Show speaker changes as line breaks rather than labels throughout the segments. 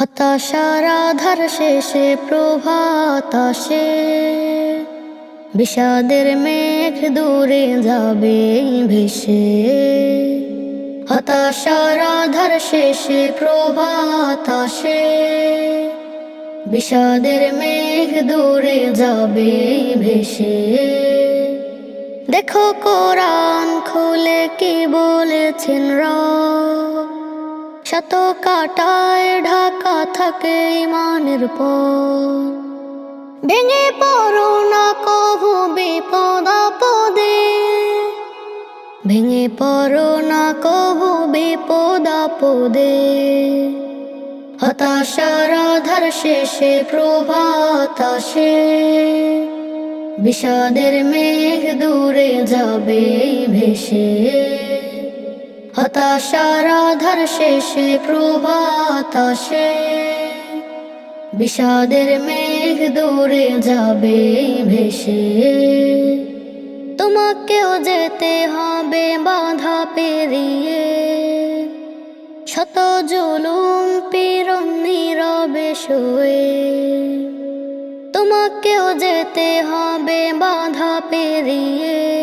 হতাশার আধার শেষে, প্রভাত আসে। বিষাদের মেঘ দূরে যাবে ভেসে। হতাশার আধার শেষে, প্রভাত আসে। বিষাদের মেঘ দূরে যাবে ভেসে। দেখো কোরআন খুলে কি বলেছেন রব শত কাটায় ঢাকা থাকে ইমানের পর ভেঙে পড়ো না কভু বিপদ আপদে। ভেঙে পড়ো না কভু বিপদ আপদে। হতাশার শেষে, প্রভাত আসে। বিষাদের মেঘ দূরে যাবে, ভেসে। হতাশার আধার শেষে, প্রভাত আসে। বিষাদের মেঘ দূরে যাবে ভেসে। তোমাকেও যেতে হবে বাধা পেরিয়ে। শত জুলুম পীড়ন নীরবে শুয়ে। তোমাকেও যেতে হবে বাধা পেরিয়ে।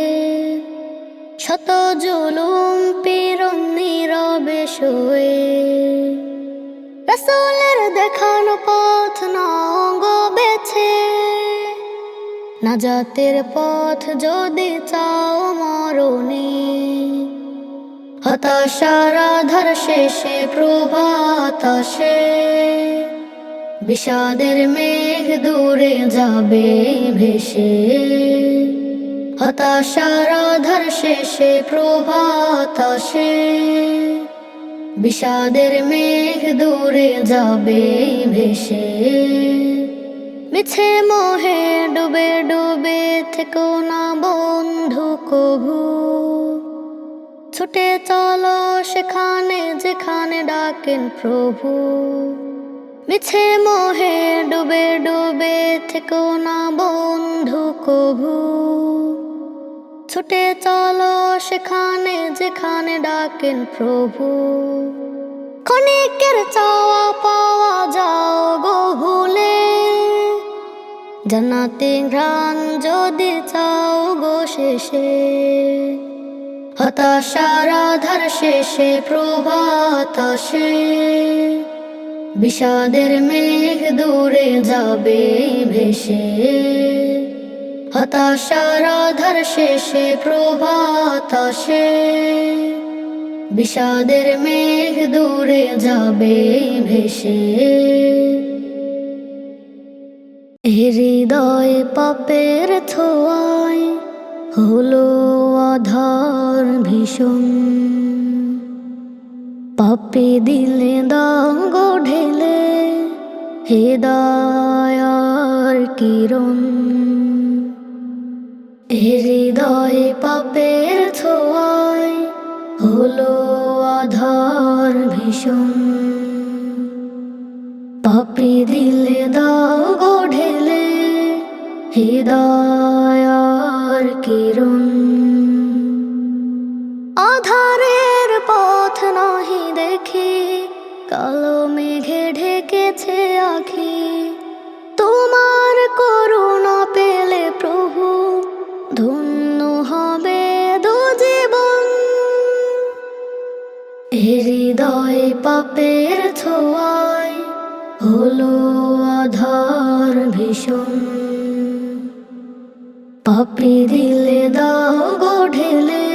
শত জুলুম পীড়ন নীরবে শুয়ে। রসুলের দেখানো পথ নঙ্গ বেছে। নাজাতের পথ যদি চাও মরণে। হতাশার আধার শেষে প্রভাত আসে বিষাদের মেঘ দূরে যাবে ভেসে। হতাশার আধার শেষে, প্রভাত আসে। বিষাদের মেঘ দূরে যাবে ভেসে। মিছে মোহে ডুবে ডুবে থেকো না বন্ধু কভু। ছুটে চলো সেখানে, যেখানে ডাকেন প্রভু। মিছে মোহে ডুবে ডুবে থেকো না বন্ধু কভু। ছুটে চলো সেখানে যেখানে ডাকেন প্রভু। ক্ষণিকের চাওয়া পাওয়া যাও গো ভুলে। জানাতে ঘ্রাণ যদি চাও গো শেষে। হতাশার আধার শেষে প্রভাত আসে বিষাদের মেঘ দূরে যাবে ভেসে। হতাশার আধার শেষে, প্রভাত আসে। বিষাদের মেঘ দূরে যাবে, ভেসে। হৃদয়ে পাপের ছোঁয়ায়, হলো আধার ভীষণ। পাপে দিলে দাঙ্গ ঢেলে হেদায়ার কিরণ। হৃদয়ে পাপের ছোঁয়ায় হলো আধার ভীষণ। পাপি দিলে দাও দাগ ঢেলে হৃদয়ার কিরণ পাপের ছোঁয়ায় হলো আধার ভীষণ। পাপি দিলে দাগ ঢেলে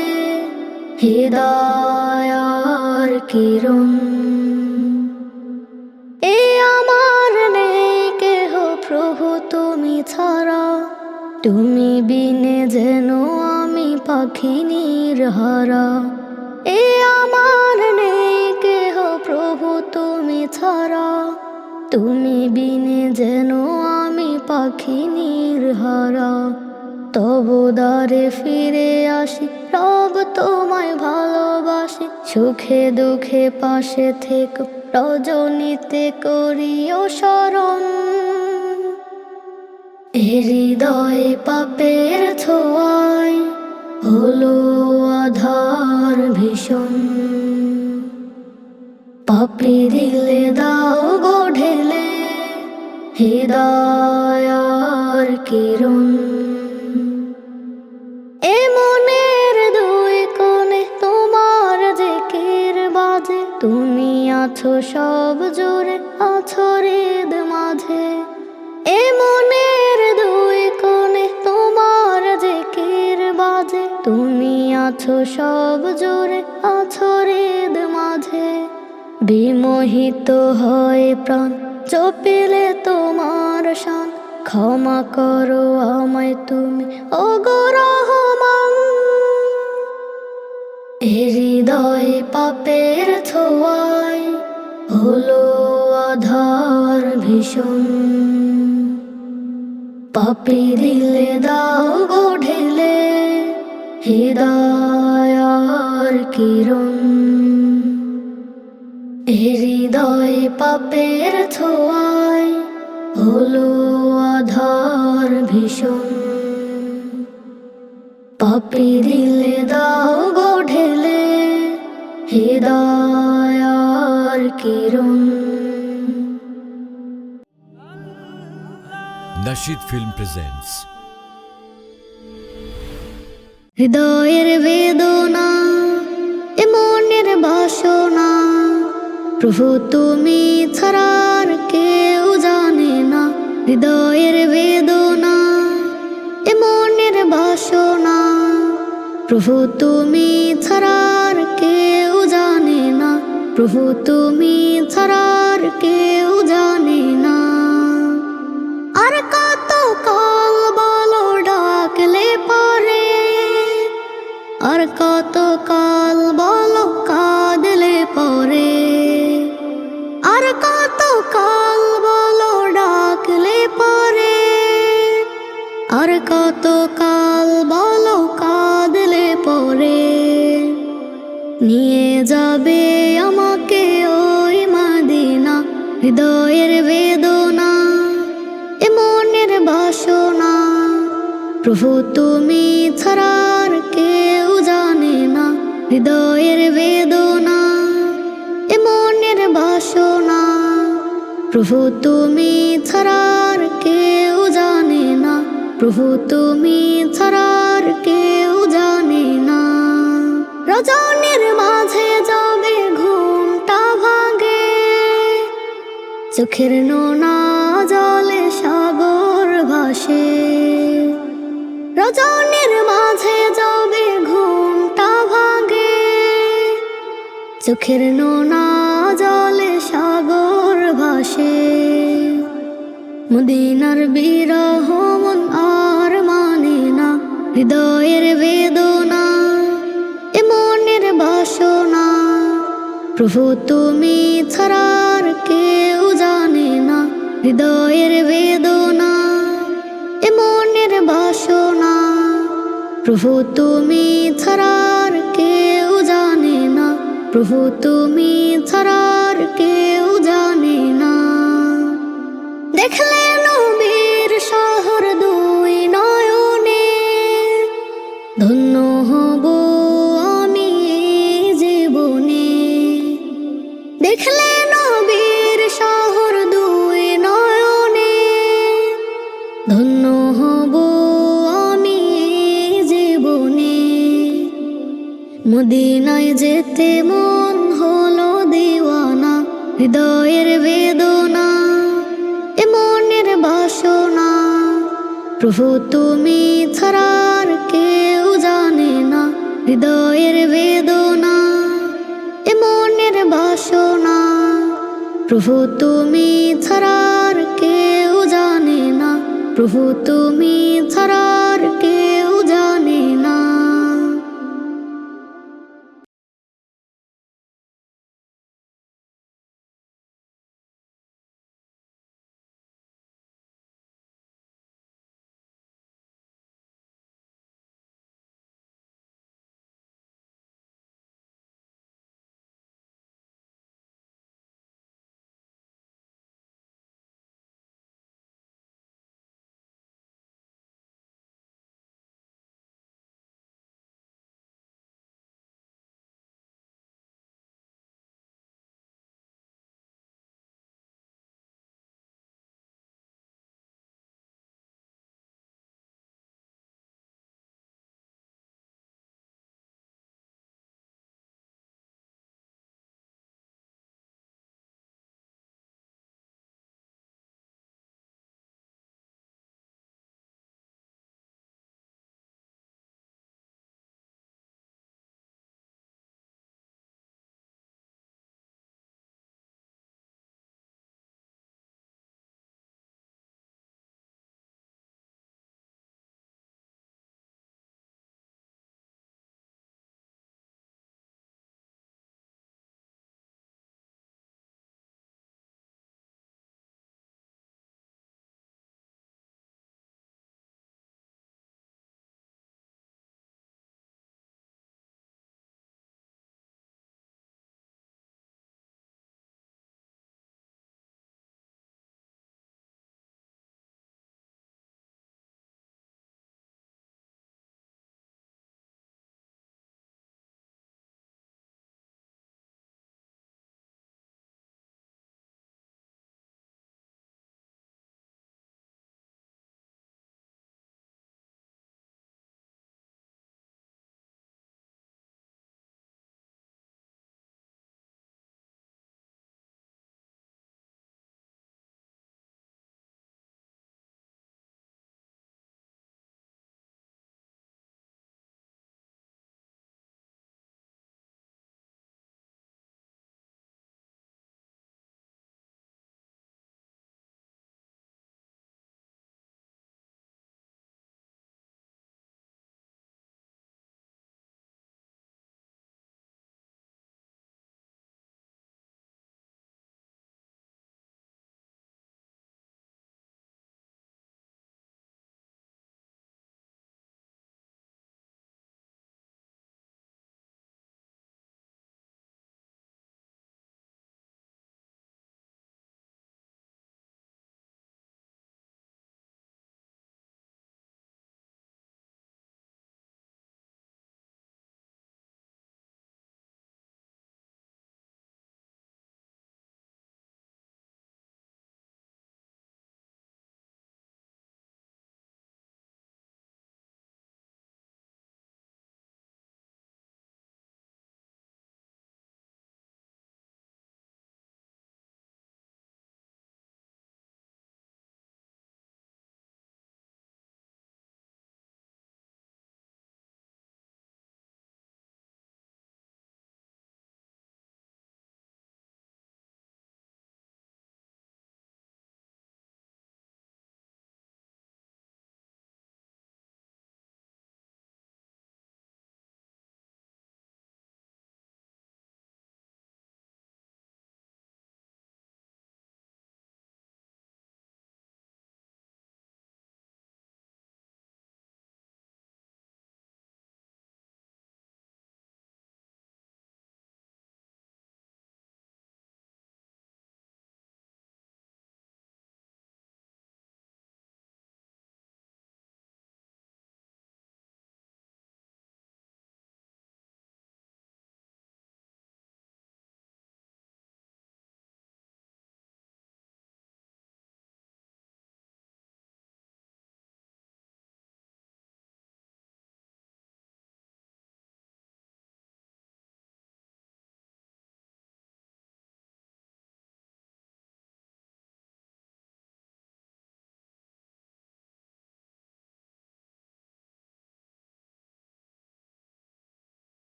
হৃদয়ার কিরণ। এ আমার নেই কেহ প্রভু, তুমি ছাড়া। তুমি বিনে যেন আমি পাখি নির্হারা এ আমার নেই ছাড়া তুমি বিনে যেন আমি পাখি নির্হারা। তবু দ্বারে ফিরে আসি, রব তোমায় ভালোবাসি। সুখে দুঃখে পাশে থেকে, রজনীতে করিও স্মরণ হৃদয়ে পাপের ছোঁয়ায় হলো আধার ভীষণ। পাপি হৃদয়ার কিরণ। এ মনের দুই কোণে তোমার যে কের বাজে। তুমি আছো সব জোরে আছো হৃদ মাঝে। এ মনের দুই কোণে তোমার যে কের বাজে। তুমি আছো সব জোরে আছো হৃদ মাঝে। বিমোহিত হয় প্রাণ চপিলে তোমার শান। ক্ষমা করো আমায় তুমি ও রহমান। হৃদয়ে পাপের ছোঁয়ায় হলো আধার ভীষণ। পাপি দিলে দাও গো ঢেলে হৃদয়ার কিরণ। পাপের ছোঁয়ায় হলো আধার ভীষণ। পাপি দিলে দাও গো ঢেলে হৃদয়ার কিরণ।
Nashid Film presents
হৃদয়ের বেদনা এ মনের বাসনা প্রভু, তুমি ছাড়ার কেউ জানে না হৃদয়ের বেদনা এ মনের বাসনা। প্রভু, তুমি ছাড়ার কেউ জানে না, প্রভু, তুমি ছাড়ার কেউ জানে না। আর কত কাল বলো আর কত কাল বলো কাঁদলে পরে। নিয়ে যাবে আমাকে ওই মাদিনা, হৃদয়ের বেদনা, এ মনের বাসনা। প্রভু তুমি ছাড়ার কেউ জানে না, হৃদয়ের বেদনা, এ মনের বাসনা। প্রভু তুমি ছাড়ার কেউ প্রভু, তুমি ছাড়ার কেউ জানে না। রজনীর মাঝে যাবে ঘুমটা ভাগে চোখের নোনা জলে সাগর ভাসে। রজনীর মাঝে যাবে ঘুমটা ভাগে চোখের নোনা জলে সাগর ভাসে। মদিনার বিরহ মন হৃদয়ের বেদনা, এ মনের বাসনা। প্রভু, তুমি ছাড়ার কেউ জানে না, হৃদয়ের বেদনা, এ মনের বাসনা। প্রভু, তুমি ছাড়ার কেউ জানে না, প্রভু, তুমি ছাড়ার কেউ জানে না। দেখলে নবীর শহর ধন্য হব আমি জীবনে। দেখলে নবীর শহর দুই নয়নে। ধন্য হব আমি জীবনে। মদিনায় যেতে মন হলো দিওয়ানা, হৃদয়ের বেদনা, এ মনের বাসনা। প্রভু তুমি ছাড়ার না হৃদয়ের বেদনা, এ মনের বাসনা। প্রভু, তুমি ছাড়ার কেউ জানে না। প্রভু, তুমি ছাড়ার কেউ